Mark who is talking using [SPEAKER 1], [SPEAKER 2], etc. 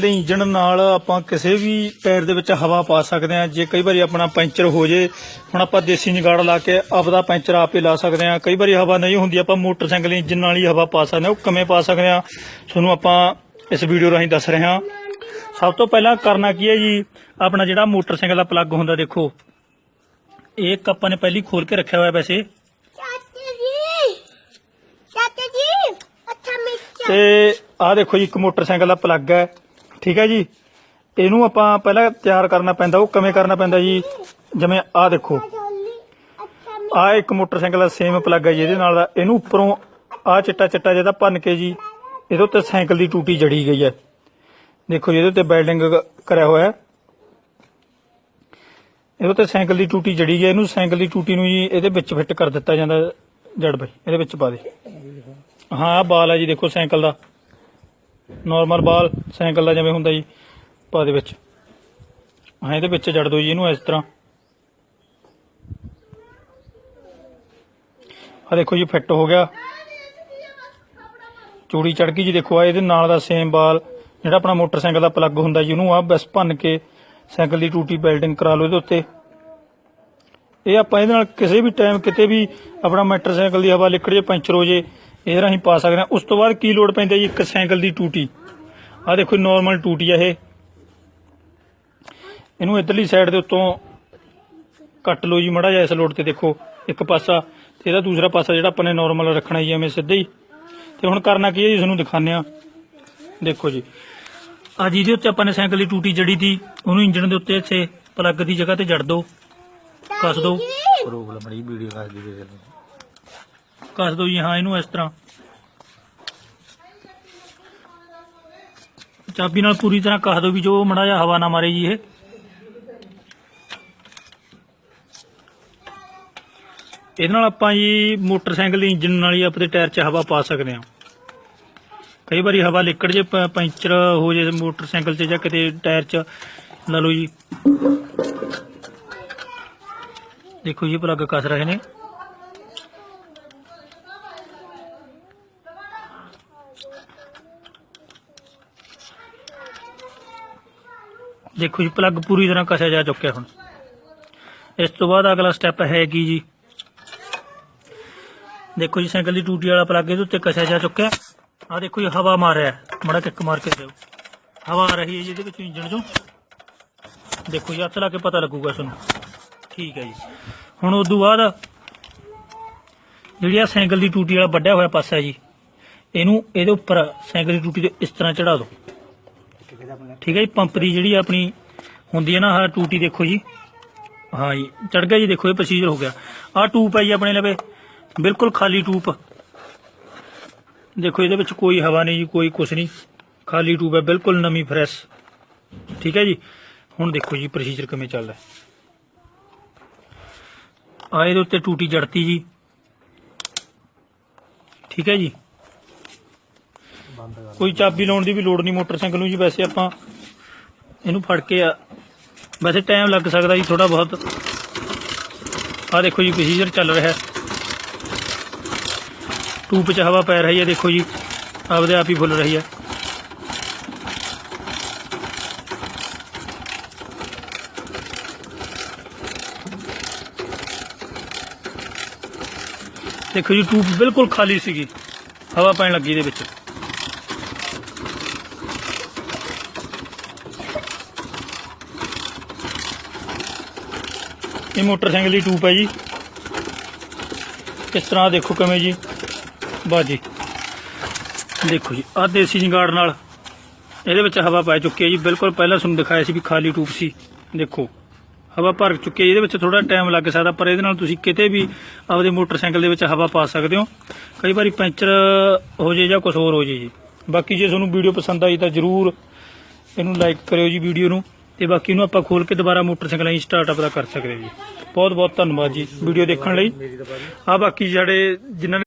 [SPEAKER 1] Motorcycle ਦੇ engine ਨਾਲ ਆਪਾਂ ਕਿਸੇ ਵੀ ਟਾਇਰ ਦੇ ਵਿੱਚ ਹਵਾ ਪਾ ਸਕਦੇ ਹਾਂ। ਜੇ ਕਈ ਵਾਰੀ ਆਪਣਾ ਪੈਂਚਰ ਹੋ ਜੇ ਹੁਣ ਆਪਾਂ ਦੇਸੀ ਨਿਗਾੜ ਲਾ ਕੇ ਆਪਦਾ ਪੈਂਚਰ ਆਪੇ ਲਾ ਸਕਦੇ ਹਾਂ। ਕਈ ਵਾਰੀ ਹਵਾ ਨਹੀਂ ਹੁੰਦੀ ਆਪਾਂ ਮੋਟਰਸਾਈਕਲ ਦੇ ਇੰਜਨ ਨਾਲ ਹੀ ਹਵਾ ਪਾ ਸਕਦੇ ਹਾਂ ਉਹ ਕਿਵੇਂ ਪਾ ਸਕਦੇ ਹਾਂ ਤੁਹਾਨੂੰ ਆਪਾਂ ਇਸ ਵੀਡੀਓ ਰਾਹੀਂ ਦੱਸ ਰਹੇ ਹਾਂ। ਸਭ ਤੋਂ ਪਹਿਲਾਂ ਕਰਨਾ ਕੀ ਹੈ ਜੀ ਆਪਣਾ ਜਿਹੜਾ ਮੋਟਰਸਾਈਕਲ ਦਾ ਪਲੱਗ ਹੁੰਦਾ ਦੇਖੋ ਇਹ ਇੱਕ ਆਪਾਂ ਨੇ ਪਹਿਲੀ ਖੋਲ ਕੇ ਰੱਖਿਆ ਹੋਇਆ ਵੈਸੇ। ਤੇ ਆਹ ਦੇਖੋ ਜੀ ਇੱਕ ਮੋਟਰਸਾਈਕਲ ਦਾ ਪਲੱਗ ਹੈ। ਠੀਕ ਹੈ ਜੀ। ਇਹਨੂੰ ਆਪਾਂ ਪਹਿਲਾਂ ਤਿਆਰ ਕਰਨਾ ਪੈਂਦਾ, ਉਹ ਕਿਵੇਂ ਕਰਨਾ ਪੈਂਦਾ ਜੀ? ਜਿਵੇਂ ਆਹ ਦੇਖੋ।
[SPEAKER 2] ਜੋਲੀ
[SPEAKER 1] ਆਹ ਇੱਕ ਮੋਟਰਸਾਈਕਲ ਦਾ ਸੇਮ ਪਲੱਗ ਹੈ ਜੀ ਇਹਦੇ ਨਾਲ ਦਾ। ਇਹਨੂੰ ਉੱਪਰੋਂ ਆਹ ਚਿੱਟਾ ਚਿੱਟਾ ਜਿਹਦਾ ਭੰਨ ਕੇ ਜੀ, ਇਹਦੇ ਉੱਤੇ ਸਾਈਕਲ ਦੀ ਟੂਟੀ ਜੜੀ ਗਈ ਹੈ। ਦੇਖੋ ਜੀ, ਇਹਦੇ ਉੱਤੇ ਬੈਲਡਿੰਗ ਕਰਿਆ ਹੋਇਆ ਹੈ। ਇਹਦੇ ਉੱਤੇ ਸਾਈਕਲ ਦੀ ਟੂਟੀ ਜੜੀ ਗਈ ਹੈ। ਇਹਨੂੰ ਸਾਈਕਲ ਦੀ ਟੂਟੀ ਨੂੰ ਜੀ ਇਹਦੇ ਵਿੱਚ ਫਿੱਟ ਕਰ ਦਿੱਤਾ ਜਾਂਦਾ ਜੜ ਬਈ। ਇਹਦੇ ਵਿੱਚ ਪਾ ਦੇ। ਹਾਂ, ਆਹ ਬਾਲ ਹੈ ਜੀ, ਦੇਖੋ ਸਾਈਕਲ ਦਾ। ਨਾਰਮਲ ਬਾਲ, ਸਾਈਕਲ ਦਾ ਜਿਵੇਂ ਹੁੰਦਾ ਜੀ, ਪਾ ਦੇ ਵਿੱਚ। ਹਾਂ ਇਹਦੇ ਵਿੱਚ ਜੜ ਦਿਓ ਜੀ ਇਹਨੂੰ ਇਸ ਤਰ੍ਹਾਂ। ਆ ਦੇਖੋ ਜੀ, ਫਿੱਟ ਹੋ ਗਿਆ। ਚੂੜੀ ਚੜ ਗਈ ਜੀ, ਦੇਖੋ ਆ ਇਹਦੇ ਨਾਲ ਦਾ ਸੇਮ ਬਾਲ, ਜਿਹੜਾ ਆਪਣਾ ਮੋਟਰਸਾਈਕਲ ਦਾ ਪਲੱਗ ਹੁੰਦਾ ਜੀ, ਉਹਨੂੰ ਆ ਬਸ ਭੰਨ ਕੇ ਸਾਈਕਲ ਦੀ ਟੂਟੀ ਵੈਲਡਿੰਗ ਕਰਾ ਲਓ ਇਹਦੇ ਉੱਤੇ। ਇਹ ਆਪਾਂ ਇਹਦੇ ਨਾਲ ਕਿਸੇ ਵੀ ਟਾਈਮ ਕਿਤੇ ਵੀ ਆਪਣਾ ਮੋਟਰਸਾਈਕਲ ਦੀ ਹਵਾ ਲਿਕੜ ਜੇ ਪੈਂਚਰ ਹੋ ਜੇ ਇਹ ਰਾਹੀਂ ਪਾ ਸਕਦੇ ਹਾਂ। ਉਸ ਤੋਂ ਬਾਅਦ ਕੀ ਲੋਡ ਪੈਂਦਾ ਜੀ? ਇੱਕ ਸਾਈਕਲ ਦੀ ਟੂਟੀ। ਆ ਦੇਖੋ ਨਾਰਮਲ ਟੂਟੀ ਆ ਇਹ। ਇਹਨੂੰ ਇਧਰਲੀ ਸਾਈਡ ਦੇ ਉੱਤੋਂ ਕੱਟ ਲਓ ਜੀ ਮੜਾ ਜਿਹਾ ਇਸ ਲੋਡ ਤੇ ਦੇਖੋ ਇੱਕ ਪਾਸਾ। ਤੇ ਇਹਦਾ ਦੂਸਰਾ ਪਾਸਾ ਜਿਹੜਾ ਆਪਾਂ ਨੇ ਨਾਰਮਲ ਰੱਖਣਾ ਜੀ ਐਵੇਂ ਸਿੱਧਾ ਹੀ। ਤੇ ਹੁਣ ਕਰਨਾ ਕੀ ਹੈ ਜੀ? ਤੁਹਾਨੂੰ ਦਿਖਾਉਂਦੇ ਆ ਦੇਖੋ ਜੀ। ਆ ਜਿਹਦੇ ਉੱਤੇ ਆਪਾਂ ਨੇ ਸਾਈਕਲ ਦੀ ਟੂਟੀ ਜੜੀ ਤੀ। ਉਹਨੂੰ ਇੰਜਨ ਦੇ ਉੱਤੇ ਇੱਥੇ ਪਲੱਗ ਦੀ ਜਗ੍ਹਾ ਤੇ ਜੜ ਦਿਓ ਕੱਸ ਦਿਓ
[SPEAKER 3] ਪ੍ਰੋਬਲਮ ਬੜੀ ਵੀਡੀਓ ਕੱਸ ਦੀ ਦੇ
[SPEAKER 1] ਕੱਸ ਦੋ ਜੀ, ਹਾਂ, ਇਹਨੂੰ ਇਸ ਤਰ੍ਹਾਂ। ਚਾਬੀ ਨਾਲ ਪੂਰੀ ਤਰ੍ਹਾਂ ਕੱਸ ਦਿਓ ਵੀ ਜੋ ਮੜਾ ਜਿਹਾ ਹਵਾ ਨਾ ਮਾਰੇ ਜੀ ਇਹ। ਇਹਦੇ ਨਾਲ ਆਪਾਂ ਜੀ ਮੋਟਰਸਾਈਕਲ ਦੇ ਇੰਜਨ ਨਾਲ ਹੀ ਆਪਣੇ ਟਾਇਰ 'ਚ ਹਵਾ ਪਾ ਸਕਦੇ ਹਾਂ। ਕਈ ਵਾਰੀ ਹਵਾ ਲਿਕੜ ਜੇ, ਪ- ਪੈਂਚਰ ਹੋ ਜੇ ਮੋਟਰਸਾਈਕਲ 'ਚ ਜਾਂ ਕਿਤੇ ਟਾਇਰ 'ਚ, ਲਾ ਲਓ ਜੀ। ਦੇਖੋ ਜੀ ਪਲੱਗ ਕੱਸ ਰਹੇ ਨੇ। ਦੇਖੋ ਜੀ ਪਲੱਗ ਪੂਰੀ ਤਰ੍ਹਾਂ ਕਸਿਆ ਜਾ ਚੁੱਕਿਆ ਹੁਣ। ਇਸ ਤੋਂ ਬਾਅਦ ਅਗਲਾ ਸਟੈਪ ਹੈ ਕੀ ਜੀ? ਦੇਖੋ ਜੀ ਸਾਈਕਲ ਦੀ ਟੂਟੀ ਵਾਲਾ ਪਲੱਗ ਇਹਦੇ ਉੱਤੇ ਕਸਿਆ ਜਾ ਚੁੱਕਿਆ। ਆ ਦੇਖੋ ਜੀ, ਹਵਾ ਮਾਰ ਰਿਹਾ। ਮੜਾ ਕਿੱਕ ਮਾਰ ਕੇ ਦਿਓ। ਹਵਾ ਆ ਰਹੀ ਹੈ ਜੀ, ਇਹਦੇ ਵਿੱਚ ਇੰਜਣ ਚੋਂ। ਦੇਖੋ ਜੀ, ਹੱਥ ਲਾ ਕੇ ਪਤਾ ਲੱਗੂਗਾ ਤੁਹਾਨੂੰ। ਠੀਕ ਹੈ ਜੀ। ਹੁਣ ਉਸ ਤੋਂ ਬਾਅਦ ਜਿਹੜੀ ਆ ਸਾਈਕਲ ਦੀ ਟੂਟੀ ਵਾਲਾ ਵੱਡਿਆ ਹੋਇਆ ਪਾਸਾ ਜੀ, ਇਹਨੂੰ ਇਹਦੇ ਉੱਪਰ ਸਾਈਕਲ ਦੀ ਟੂਟੀ ਦੇ ਇਸ ਤਰ੍ਹਾਂ ਚੜਾ ਦਿਓ। ਠੀਕ ਹੈ ਜੀ ਪੰਪ ਦੀ ਜਿਹੜੀ ਆਪਣੀ ਹੁੰਦੀ ਹੈ ਨਾ, ਆਹ ਟੂਟੀ ਦੇਖੋ ਜੀ। ਹਾਂ ਜੀ ਚੜ ਗਿਆ ਜੀ, ਦੇਖੋ ਇਹ ਪ੍ਰੋਸੀਜਰ ਹੋ ਗਿਆ। ਆਹ ਟੂਪ ਹੈ ਜੀ ਆਪਣੇ ਲਵੇ, ਬਿਲਕੁਲ ਖਾਲੀ ਟੂਪ। ਦੇਖੋ ਇਹਦੇ ਵਿੱਚ ਕੋਈ ਹਵਾ ਨਹੀਂ ਜੀ, ਕੋਈ ਕੁਛ ਨਹੀਂ। ਖਾਲੀ ਟੂਬ ਹੈ, ਬਿਲਕੁਲ ਨਵੀਂ ਫਰੈਸ਼ ਠੀਕ ਹੈ ਜੀ, ਹੁਣ ਦੇਖੋ ਜੀ ਪ੍ਰੋਸੀਜਰ ਕਿਵੇਂ ਚੱਲਦਾ ਆ ਇਹਦੇ ਉੱਤੇ ਟੂਟੀ ਜੜਤੀ ਜੀ। ਠੀਕ ਹੈ ਜੀ। ਕੋਈ ਚਾਬੀ ਲਾਉਣ ਦੀ ਵੀ ਲੋੜ ਨਹੀਂ ਮੋਟਰਸਾਈਕਲ ਨੂੰ ਜੀ ਵੈਸੇ ਆਪਾਂ ਇਹਨੂੰ ਫੜ ਕੇ ਆ। ਵੈਸੇ ਟਾਈਮ ਲੱਗ ਸਕਦਾ ਜੀ ਥੋੜਾ ਬਹੁਤ। ਆ ਦੇਖੋ ਜੀ ਪ੍ਰੋਸੀਜਰ ਚੱਲ ਰਿਹਾ। ਹੈ ਟੂਬ 'ਚ ਹਵਾ ਪੈ ਰਹੀ ਹੈ ਦੇਖੋ ਜੀ ਆਪਦੇ ਆਪ ਹੀ ਫੁੱਲ ਰਹੀ ਹੈ। ਦੇਖੋ ਜੀ ਟੂਬ ਬਿਲਕੁਲ ਖਾਲੀ ਸੀਗੀ। ਹਵਾ ਪੈਣ ਲੱਗੀ ਇਹਦੇ ਵਿੱਚ। ਇਹ ਮੋਟਰਸਾਈਕਲ ਦੀ ਟੂਪ ਹੈ ਜੀ। ਇਸ ਤਰ੍ਹਾਂ ਦੇਖੋ ਕਿਵੇਂ ਜੀ। ਬਾਜੀ ਦੇਖੋ ਜੀ, ਆਹ ਦੇਸੀ ਜੰਗਾੜ ਨਾਲ ਇਹਦੇ ਵਿੱਚ ਹਵਾ ਪੈ ਚੁੱਕੀ ਹੈ ਜੀ। ਬਿਲਕੁਲ ਪਹਿਲਾਂ ਤੁਹਾਨੂੰ ਦਿਖਾਇਆ ਸੀ ਵੀ ਖਾਲੀ ਟੂਬ ਸੀ। ਦੇਖੋ, ਹਵਾ ਭਰ ਚੁੱਕੀ ਹੈ, ਇਹਦੇ ਵਿੱਚ ਥੋੜਾ ਟਾਈਮ ਲੱਗ ਸਕਦਾ, ਪਰ ਇਹਦੇ ਨਾਲ ਤੁਸੀਂ ਕਿਤੇ ਵੀ ਆਪਦੇ ਮੋਟਰਸਾਈਕਲ ਦੇ ਵਿੱਚ ਹਵਾ ਪਾ ਸਕਦੇ ਹੋ। ਕਈ ਵਾਰੀ ਪੈਂਚਰ ਹੋ ਜੇ ਜਾਂ ਕੁਝ ਹੋਰ ਹੋ ਜੇ ਜੀ। ਬਾਕੀ ਜੇ ਤੁਹਾਨੂੰ ਵੀਡੀਓ ਪਸੰਦ ਆਈ ਤਾਂ ਜਰੂਰ ਇਹਨੂੰ ਲਾਈਕ ਕਰਿਓ ਜੀ ਵੀਡੀਓ ਨੂੰ। ਤੇ ਬਾਕੀ ਨੂੰ ਆਪਾਂ ਖੋਲ ਕੇ ਦੁਬਾਰਾ ਮੋਟਰਸਾਈਕਲ ਹੀ ਸਟਾਰਟ ਅਪ ਦਾ ਕਰ ਸਕਦੇ ਜੀ। ਬਹੁਤ ਬਹੁਤ ਧੰਨਵਾਦ ਜੀ, ਵੀਡੀਓ ਦੇਖਣ ਲਈ। ਆ ਬਾਕੀ ਜਿਹੜੇ ਜਿਨ੍ਹਾਂ ਨੇ